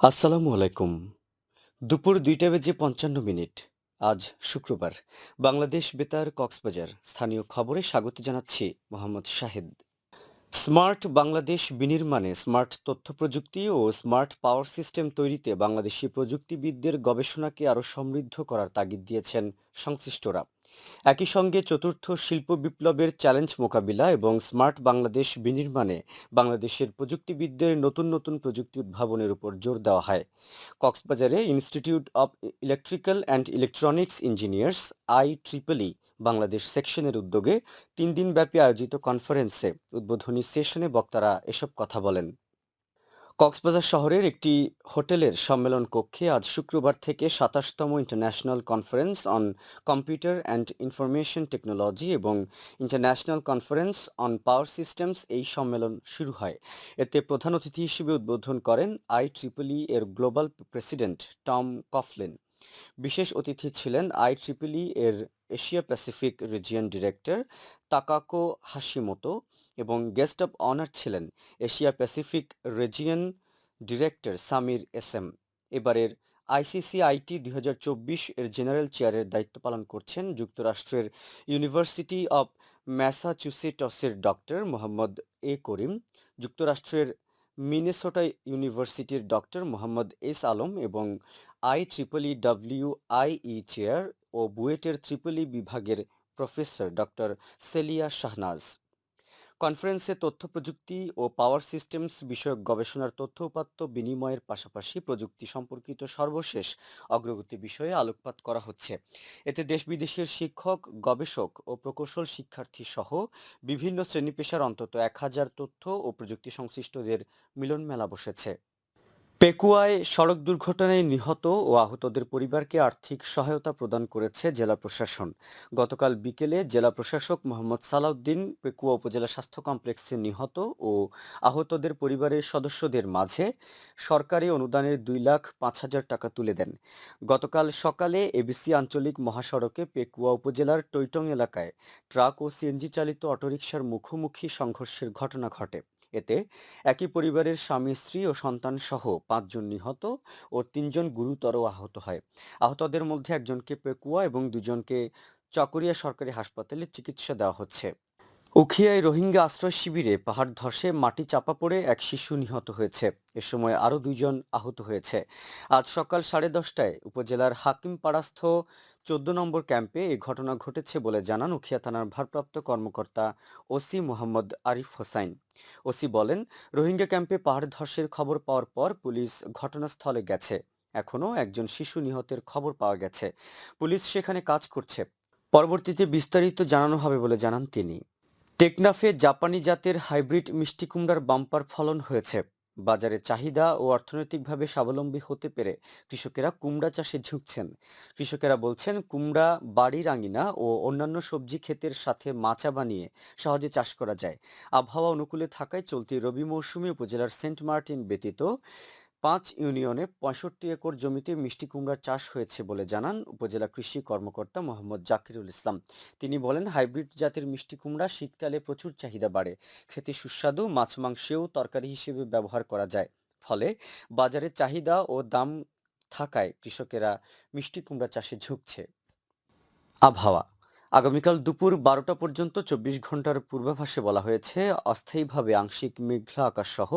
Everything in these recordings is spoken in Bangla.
আসসালামু আলাইকুম। দুপুর দুইটা বেজে পঞ্চান্ন মিনিট। আজ শুক্রবার। বাংলাদেশ বেতার কক্সবাজার। স্থানীয় খবরে স্বাগত জানাচ্ছি মোহাম্মদ শাহেদ। স্মার্ট বাংলাদেশ বিনির্মাণে স্মার্ট তথ্য প্রযুক্তি ও স্মার্ট পাওয়ার সিস্টেম তৈরিতে বাংলাদেশি প্রযুক্তিবিদদের গবেষণাকে আরও সমৃদ্ধ করার তাগিদ দিয়েছেন সংশ্লিষ্টরা। একই সঙ্গে চতুর্থ শিল্প বিপ্লবের চ্যালেঞ্জ মোকাবিলা এবং স্মার্ট বাংলাদেশ বিনির্মাণে বাংলাদেশের প্রযুক্তিবিদদের নতুন নতুন প্রযুক্তি উদ্ভাবনের উপর জোর দেওয়া হয়। কক্সবাজারে institute of electrical and electronics engineers I triple E Bangladesh সেকশনের উদ্যোগে তিন দিনব্যাপী আয়োজিত কনফারেন্সে উদ্বোধনী সেশনে বক্তারা এসব কথা বলেন। কক্সবাজার শহরের একটি হোটেলের সম্মেলন কক্ষে আজ শুক্রবার থেকে সাতাশতম international conference on computer and information technology এবং international conference on power systems এই সম্মেলন শুরু হয়। এতে প্রধান অতিথি হিসেবে উদ্বোধন করেন আই ট্রিপলি এর গ্লোবাল প্রেসিডেন্ট টম কফলিন। বিশেষ অতিথি ছিলেন আই ট্রিপলই এর Asia Pacific region director Takako Hashimoto এবং গেস্ট অব অনার ছিলেন Asia Pacific region director Samir S M এবারের আইসিসি আইটি চব্বিশ এর জেনারেল চেয়ারের দায়িত্ব পালন করছেন যুক্তরাষ্ট্রের ইউনিভার্সিটি অব ম্যাসাচুসেটসের ডক্টর মোহাম্মদ এ করিম। যুক্তরাষ্ট্রের মিনেসোটা ইউনিভার্সিটির ডক্টর মোহাম্মদ এস আলম এবং I triple E W IE chair ও বুয়েটের ত্রিপলি বিভাগের প্রফেসর ডক্টর সেলিয়া শাহনাজ। কনফারেন্সে তথ্য প্রযুক্তি ও পাওয়ার সিস্টেমস বিষয়ক গবেষণার তথ্য উপাত্ত বিনিময়ের পাশাপাশি প্রযুক্তি সম্পর্কিত সর্বশেষ অগ্রগতি বিষয়ে আলোকপাত করা হচ্ছে। এতে দেশ বিদেশের শিক্ষক, গবেষক ও প্রকৌশল শিক্ষার্থী সহ বিভিন্ন শ্রেণি পেশার অন্তত এক হাজার তথ্য ও প্রযুক্তি সংশ্লিষ্টদের মিলনমেলা বসেছে। পেকুয়ায় সড়ক দুর্ঘটনায় নিহত ও আহতদের পরিবারকে আর্থিক সহায়তা প্রদান করেছে জেলা প্রশাসন। গতকাল বিকেলে জেলা প্রশাসক মোহাম্মদ সালাউদ্দিন পেকুয়া উপজেলা স্বাস্থ্য কমপ্লেক্সে নিহত ও আহতদের পরিবারের সদস্যদের মাঝে সরকারি অনুদানের দুই লাখ পাঁচ হাজার টাকা তুলে দেন। গতকাল সকালে এবিসি আঞ্চলিক মহাসড়কে পেকুয়া উপজেলার টৈটং এলাকায় ট্রাক ও সিএনজি চালিত অটোরিকশার মুখোমুখি সংঘর্ষের ঘটনা ঘটে। এতে একই পরিবারের স্বামী, স্ত্রী ও সন্তান সহ পাঁচজন নিহত ও তিনজন গুরুতর আহত হয়। আহতদের মধ্যে একজনকে পেকুয়া এবং দুজনকে চকরিয়া সরকারি হাসপাতালে চিকিৎসা দেওয়া হচ্ছে। উখিয়ায় রোহিঙ্গা আশ্রয় শিবিরে পাহাড় ধসে মাটি চাপা পড়ে এক শিশু নিহত হয়েছে। এ সময় আরও দুইজন আহত হয়েছে। আজ সকাল সাড়ে দশটায় উপজেলার হাকিমপাড়াস্থ চোদ্দ নম্বর ক্যাম্পে এই ঘটনা ঘটেছে বলে জানান উখিয়া থানার ভারপ্রাপ্ত কর্মকর্তা ওসি মোহাম্মদ আরিফ হোসাইন। ওসি বলেন, রোহিঙ্গা ক্যাম্পে পাহাড় ধসের খবর পাওয়ার পর পুলিশ ঘটনাস্থলে গেছে। এখনও একজন শিশু নিহতের খবর পাওয়া গেছে। পুলিশ সেখানে কাজ করছে। পরবর্তীতে বিস্তারিত জানানো হবে বলে জানান তিনি। টেকনাফে জাপানি জাতের হাইব্রিড মিষ্টি কুমড়ার বাম্পার ফলন হয়েছে। বাজারে চাহিদা ও অর্থনৈতিকভাবে স্বাবলম্বী হতে পেরে কৃষকেরা কুমড়া চাষে ঝুঁকছেন। কৃষকেরা বলছেন, কুমড়া, বাড়ির আঙিনা ও অন্যান্য সবজি ক্ষেতের সাথে মাচা বানিয়ে সহজে চাষ করা যায়। আবহাওয়া অনুকূলে থাকায় চলতি রবি মৌসুমে উপজেলার সেন্ট মার্টিন ব্যতীত পাঁচ ইউনিয়নে পঁয়ষট্টি একর জমিতে মিষ্টি কুমড়ার চাষ হয়েছে বলে জানান উপজেলা কৃষি কর্মকর্তা মোহাম্মদ জাকিরুল ইসলাম। তিনি বলেন, হাইব্রিড জাতের মিষ্টি কুমড়া শীতকালে প্রচুর চাহিদা বাড়ে। খেতে সুস্বাদু, মাছ মাংসেও তরকারি হিসেবে ব্যবহার করা যায়। ফলে বাজারে চাহিদা ও দাম থাকায় কৃষকেরা মিষ্টি কুমড়া চাষে ঝুঁকছে। আবহাওয়া আগামীকাল দুপুর বারোটা পর্যন্ত চব্বিশ ঘণ্টার পূর্বাভাসে বলা হয়েছে, অস্থায়ীভাবে আংশিক মেঘলা আকাশ সহ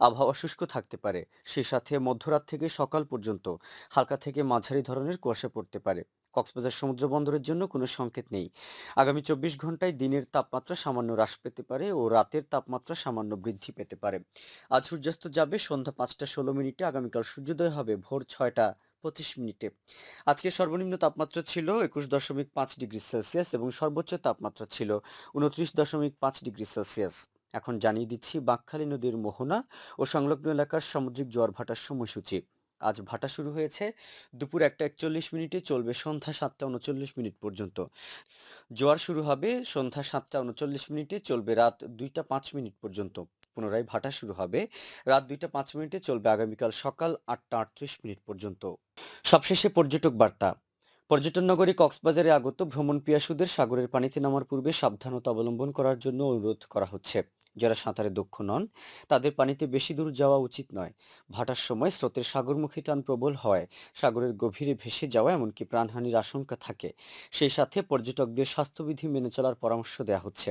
আবহাওয়া শুষ্ক থাকতে পারে। সেই সাথে মধ্যরাত থেকে সকাল পর্যন্ত হালকা থেকে মাঝারি ধরনের কুয়াশা পড়তে পারে। কক্সবাজার সমুদ্র বন্দরের জন্য কোনো সংকেত নেই। আগামী চব্বিশ ঘন্টায় দিনের তাপমাত্রা সামান্য হ্রাস পেতে পারে ও রাতের তাপমাত্রা সামান্য বৃদ্ধি পেতে পারে। আজ সূর্যাস্ত যাবে সন্ধ্যা পাঁচটা ষোলো মিনিটে, আগামীকাল সূর্যোদয় হবে ভোর ছয়টা পঁচিশ মিনিটে। আজকে সর্বনিম্ন তাপমাত্রা ছিল একুশ দশমিক পাঁচ ডিগ্রি সেলসিয়াস এবং সর্বোচ্চ তাপমাত্রা ছিল উনত্রিশ দশমিক পাঁচ ডিগ্রি সেলসিয়াস। এখন জানিয়ে দিচ্ছি, বাঁকখালী নদীর মোহনা ও সংলগ্ন এলাকার সামুদ্রিক জোয়ার ভাটার সময়সূচি। আজ ভাটা শুরু হয়েছে দুপুর একটা একচল্লিশ মিনিটে, চলবে সন্ধ্যা সাতটা উনচল্লিশ মিনিট পর্যন্ত। জোয়ার শুরু হবে সন্ধ্যা সাতটা উনচল্লিশ মিনিটে, চলবে রাত দুইটা পাঁচ মিনিট পর্যন্ত। পুনরায় ভাটা শুরু হবে। রাত দুইটা পাঁচ মিনিটে চলবে আগামীকাল সকাল আটটা আটত্রিশ মিনিট পর্যন্ত। সবশেষে পর্যটক বার্তা। পর্যটন নগরী কক্সবাজারে আগত ভ্রমণ পিয়াসুদের সাগরের পানিতে নামার পূর্বে সাবধানতা অবলম্বন করার জন্য অনুরোধ করা হচ্ছে। যারা সাঁতারে দক্ষ নন, তাদের পানিতে বেশি দূর যাওয়া উচিত নয়। ভাটার সময় স্রোতের সাগরমুখী টান প্রবল হয়। সাগরের গভীরে ভেসে যাওয়া এমনকি প্রাণহানির আশঙ্কা থাকে। সেই সাথে পর্যটকদের স্বাস্থ্যবিধি মেনে চলার পরামর্শ দেওয়া হচ্ছে।